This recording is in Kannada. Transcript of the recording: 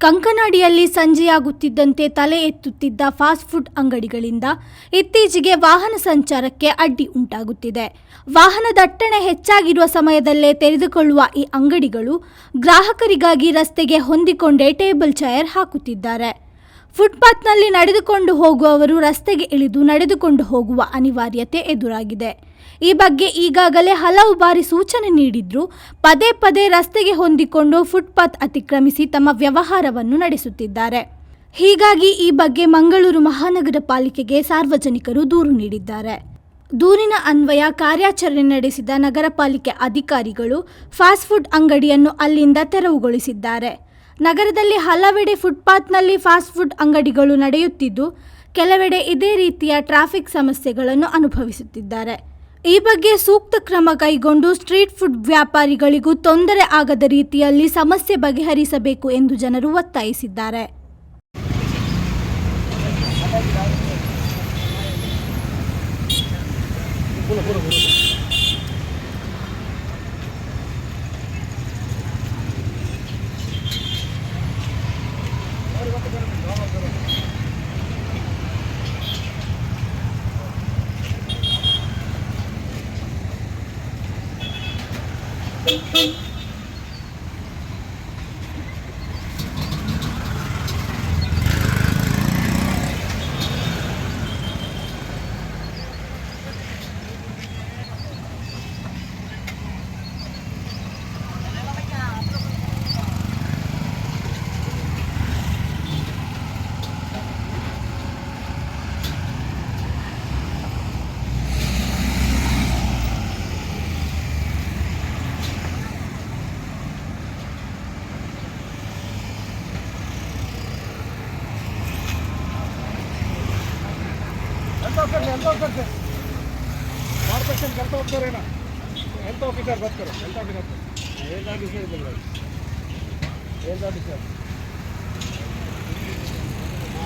ಕಂಕನಾಡಿಯಲ್ಲಿ ಸಂಜೆಯಾಗುತ್ತಿದ್ದಂತೆ ತಲೆ ಎತ್ತುತ್ತಿದ್ದ ಫಾಸ್ಟ್ ಫುಡ್ ಅಂಗಡಿಗಳಿಂದ ಇತ್ತೀಚೆಗೆ ವಾಹನ ಸಂಚಾರಕ್ಕೆ ಅಡ್ಡಿ ಉಂಟಾಗುತ್ತಿದೆ. ವಾಹನ ದಟ್ಟಣೆ ಹೆಚ್ಚಾಗಿರುವ ಸಮಯದಲ್ಲೇ ತೆರೆದುಕೊಳ್ಳುವ ಈ ಅಂಗಡಿಗಳು ಗ್ರಾಹಕರಿಗಾಗಿ ರಸ್ತೆಗೆ ಹೊಂದಿಕೊಂಡೇ ಟೇಬಲ್ ಚೇರ್ ಹಾಕುತ್ತಿದ್ದಾರೆ. ಫುಟ್ಪಾತ್ನಲ್ಲಿ ನಡೆದುಕೊಂಡು ಹೋಗುವವರು ರಸ್ತೆಗೆ ಇಳಿದು ನಡೆದುಕೊಂಡು ಹೋಗುವ ಅನಿವಾರ್ಯತೆ ಎದುರಾಗಿದೆ. ಈ ಬಗ್ಗೆ ಈಗಾಗಲೇ ಹಲವು ಬಾರಿ ಸೂಚನೆ ನೀಡಿದ್ರೂ ಪದೇ ಪದೇ ರಸ್ತೆಗೆ ಹೊಂದಿಕೊಂಡು ಫುಟ್ಪಾತ್ ಅತಿಕ್ರಮಿಸಿ ತಮ್ಮ ವ್ಯವಹಾರವನ್ನು ನಡೆಸುತ್ತಿದ್ದಾರೆ. ಹೀಗಾಗಿ ಈ ಬಗ್ಗೆ ಮಂಗಳೂರು ಮಹಾನಗರ ಪಾಲಿಕೆಗೆ ಸಾರ್ವಜನಿಕರು ದೂರು ನೀಡಿದ್ದಾರೆ. ದೂರಿನ ಅನ್ವಯ ಕಾರ್ಯಾಚರಣೆ ನಡೆಸಿದ ನಗರ ಪಾಲಿಕೆ ಅಧಿಕಾರಿಗಳು ಫಾಸ್ಟ್ ಫುಡ್ ಅಂಗಡಿಯನ್ನು ಅಲ್ಲಿಂದ ತೆರವುಗೊಳಿಸಿದ್ದಾರೆ. ನಗರದಲ್ಲಿ ಹಲವೆಡೆ ಫುಟ್ಪಾತ್ನಲ್ಲಿ ಫಾಸ್ಟ್ ಫುಡ್ ಅಂಗಡಿಗಳು ನಡೆಯುತ್ತಿದ್ದು, ಕೆಲವೆಡೆ ಇದೇ ರೀತಿಯ ಟ್ರಾಫಿಕ್ ಸಮಸ್ಯೆಗಳನ್ನು ಅನುಭವಿಸುತ್ತಿದ್ದಾರೆ. ಈ ಬಗ್ಗೆ ಸೂಕ್ತ ಕ್ರಮ ಕೈಗೊಂಡು ಸ್ಟ್ರೀಟ್ ಫುಡ್ ವ್ಯಾಪಾರಿಗಳಿಗೂ ತೊಂದರೆ ಆಗದ ರೀತಿಯಲ್ಲಿ ಸಮಸ್ಯೆ ಬಗೆಹರಿಸಬೇಕು ಎಂದು ಜನರು ಒತ್ತಾಯಿಸಿದ್ದಾರೆ. Thank you. ఎంత వస్తారు ఎంత వస్తారు సార్ కార్పొరేషన్కి ఎంత వస్తారైనా ఎంత ఆఫీసర్ బతుకారు ఎంత ఆఫీసర్ ఏంటి ఆఫీసర్ ఏంటి ఆఫీసర్